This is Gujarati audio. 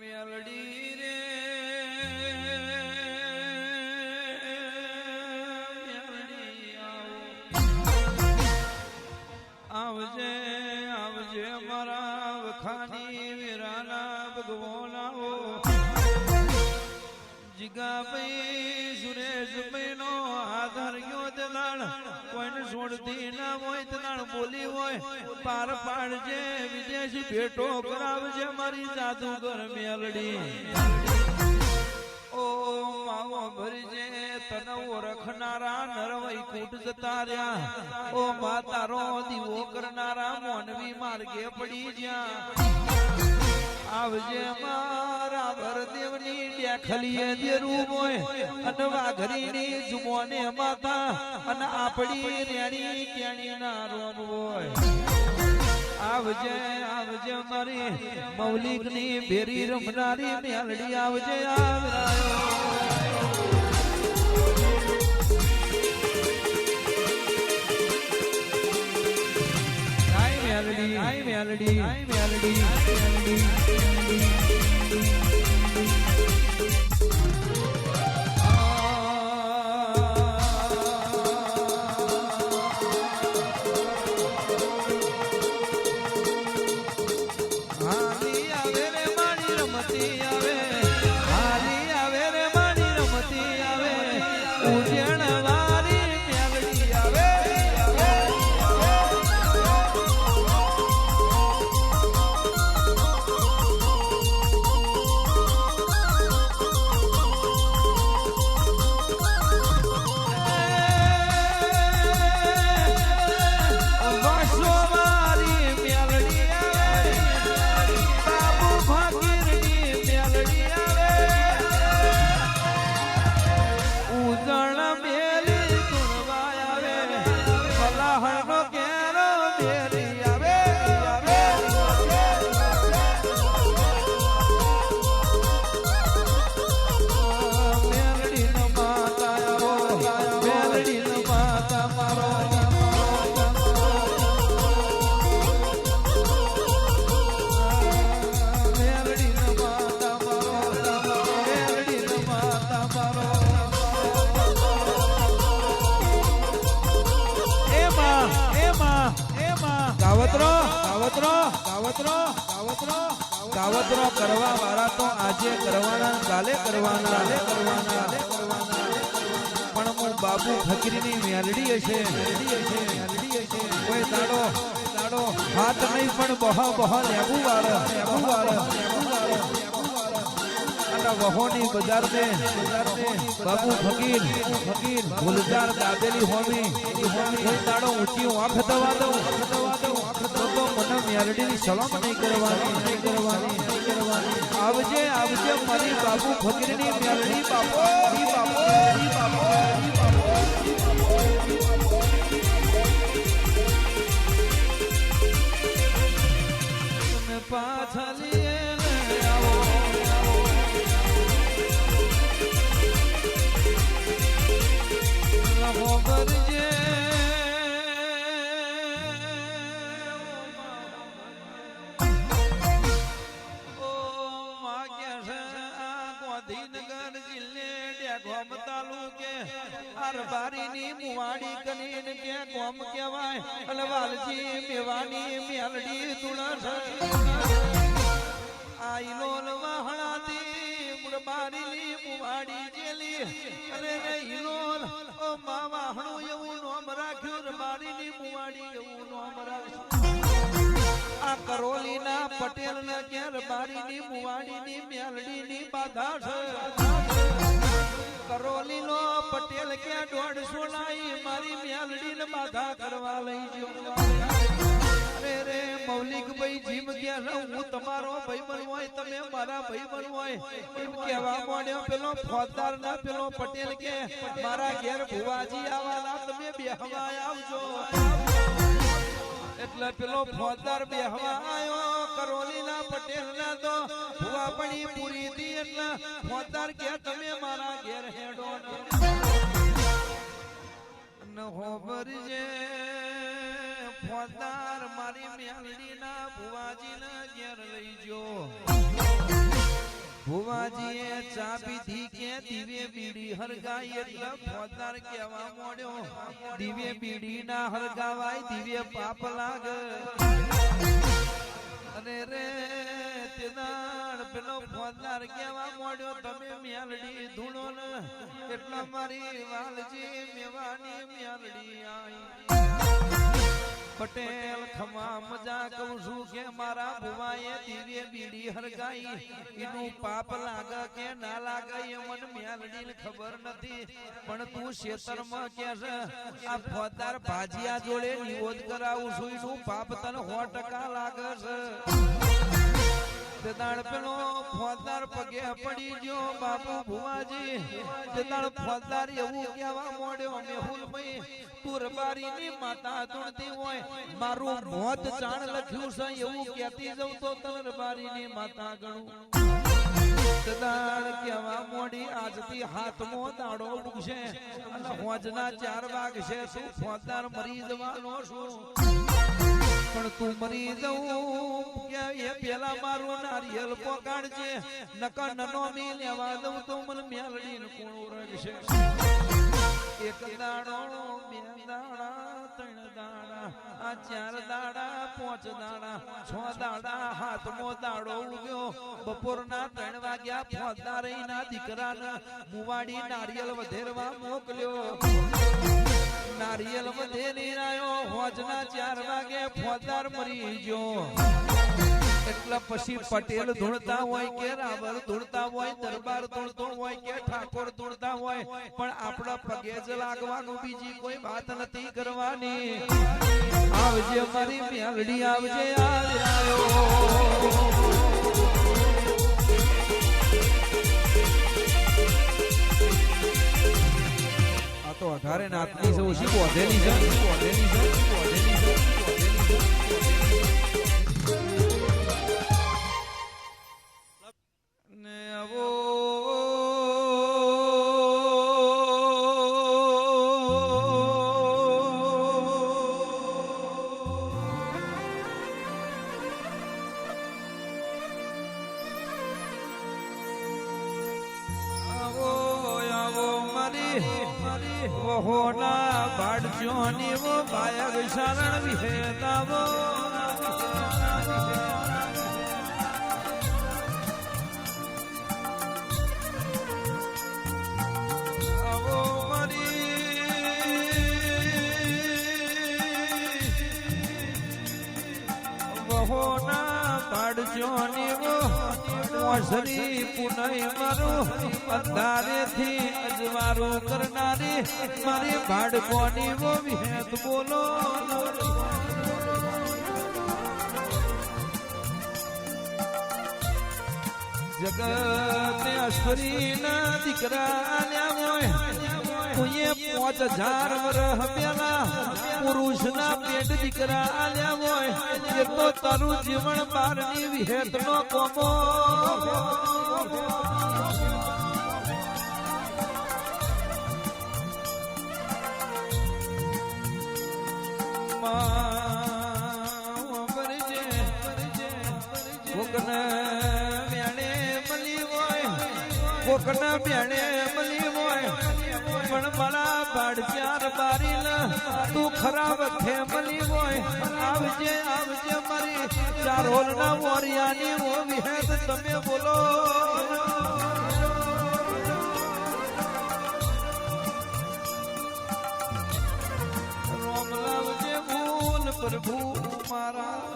મેલડી રે. આવજે આવજે મારા વખાની વીરાના ભગવાન આવો જીગાભાઈ સુરેશભાઈ નો આધાર ગયો કોઈને છોડતી ના હોય તણ બોલી હોય. પાર પાડજે, વિદેશી ભેટો કરાવજે મારી જાદુગર મેલડી. ઓ માવો ભરજે, તનવો રખનારા નરવઈ કૂટ જતા રહ્યા ઓ માતારો દીવો કરનારા મોનવી માર્ગે પડી જ્યાં. આવજે મારા વરદેવની ડેખલીએ દેરું હોય અને વાઘરીની જુમોને માતા અને આપણી રેણી કેણી ના રોમ હોય. આવજે આવજે મારી મૌલિકની ભેરી રમનારી મેલડી, આવજે આવરાયો મેલડી મેલડી આય મેલડી. મેલડી હાલી ગાવતરો ગાવતરો ગાવતરો ગાવતરો ગાવતરો કરવા વાળા તો આજે કરવાના, કાલે કરવાના. કાલે કરવાના કાલે કરવાના પણ હું બાબુ ફકીરની મેલડી હશે. કોઈ હાથ નહીં પણ બહા બહા લેવું વાળો લેવું વાળો લેવું વહોની બજાર મે બાબુ ફકીર ફકીર ગુલજાર દાદેલી હોમી કોઈ દાડો ઊંચી આંખ દવા દઉં. તો મને મેલડીની સલામ નહીં કરવાની. નહીં કરવાની આવજે આવજે મારી બાબુ ફકીરની બાપો બાપો બાપો. ડેગોમ તાલુકે અરબારીની મુવાડી કનીન કે કોમ કહેવાય. અને વાલજી મેવાની મેલડી તુળસ આઈલોલ વાહણાથી મુરબારીની મુવાડી જેલી અરે રે ઈલોલ ઓ માવા વાહણું એવું નોમ રાખ્યું રબારીની મુવાડી એવું નોમ રાખ્યું. આ કરોલીના પટેલ ને ઘેરની મેલડી ની બાધા છે. દોઢસો મારી મેલડી ને બાધા કરવા લઈ જો અરે રે મૌલિક ભાઈ જીમ કે હું તમારો ભાઈ બન હોય, તમે મારા ભાઈ બન હોય. એમ કહેવા માંડ્યો, પેલો ફોજદાર ના પેલો પટેલ કે, મારા ઘેર ભુવાજી આવાના તમે બેહવા આવજો. એટલે પેલો ફોજદાર બેહવા આયો, કરોલીના પટેલ ના તો ભુવાપણી પૂરી હતી એટલે ફોજદાર કે, તમે મારા ઘેર હેડો ન હોબરજે ફોદાર મારી મેલડી ના ભુવાજી ના ઘેર લઈ જો. ભુવાજીએ ચા પીધી કે દિવ્ય બીડી હરગાઈ એટલે ફોદાર કહેવા મોડ્યો દિવ્ય બીડી ના હરગાવાય દિવ્ય પાપ લાગ. અને રે તેદાણ પેલો ફોજદાર કહેવા મોડ્યો? તમે મેલડી ધૂણો ને, એટલા મારી વાલજી મેવાની મેલડી આઈ. પટેલ ખમા મજા કહું છું કે મારા ભુવાએ દિવ્ય બીડી હરગાઈ. એનું પાપ લાગે કે ના લાગે એ મને મ્યાલડી ખબર નથી. પણ તું શેતરમાં કે છે? આ ફોદાર ભાજીયા જોડે નિરોધ કરાવું છું એનું પાપ તને સો ટકા લાગે છે. તે દાડ પેલો ફોજદાર પગે પડી ગયો બાપુ ભુવાજી. તે દાડ ફોજદાર એવું કહેવા મોડ્યો, મેહુલભાઈ, તું રબારીની માતા ધૂણતી હોય. મારું મોત ચાણ લખ્યું છે, એવું કહેતી જઉં તો તને માતા ગણું. સદાળ કહેવા મોડી, આજથી હાથમો દાડો ઉગશે અને ચાર વાગશે. તું ફોજદાર મરી જવાનો છું? પણ તું મરી જવું કે એ પેલા મારું નારિયેલ પોકાડજે નકર નનો મી લેવા દઉં તો મને મેલડીને કોણ ઓળખશે એક દાડો, બે દાડા, ત્રણ દાડા, આ ચાર દાડા, પાંચ દાડા, છ દાડા હાથમો દાડો ઉગ્યો બપોરના ત્રણ વાગ્યા ફોજદારી ના દીકરાને મુવાડી નારિયેલ વધેરવા મોકલ્યો. નારિયેલ વધેરી રાયો હોજના ચાર વાગે ફોજદાર મરી ગયો. એટલે પછી પટેલ ધૂળતા હોય કે રાવર ધૂળતા હોય, દરબાર ધૂળતો હોય કે ઠાકોર ધૂળતા હોય, પણ આપણા પગે જ લાગવાનું બીજી કોઈ વાત નથી કરવાની. આવજે મારી મેલડી, આવજે આવ્યો તો અઢારે નાતની સૌ શી બોધેલી છે. બોધેલી છે. બોધેલી છે બોધેલી છે ને મારી મારી વો બાયગ શરણ વિહેતાવો આવો મારી. વહોના વો મોસરી પુનઈ મારું અંધારેથી અજવારો કરનારી, મારી બાળકોની વો વિહેત બોલો જગત અશ્વરી ના દીકરા આલ્યા હોય. કોઈએ પાંચ હજાર વર્ષ પેલા પુરુષ ના પેટ દીકરા આલ્યા હોય, એ તો તારું જીવન બારની વિહેત નો કોમો કોકના બેણે મળી હોય પણ મારા બાળ ચાર બારી તું ખરાબ મળી હોય, આવજે આવજે મારી. ચાર હોલ ના મોરિયાની ઓ વિહેત તમે બોલો. પ્રભુ મારા.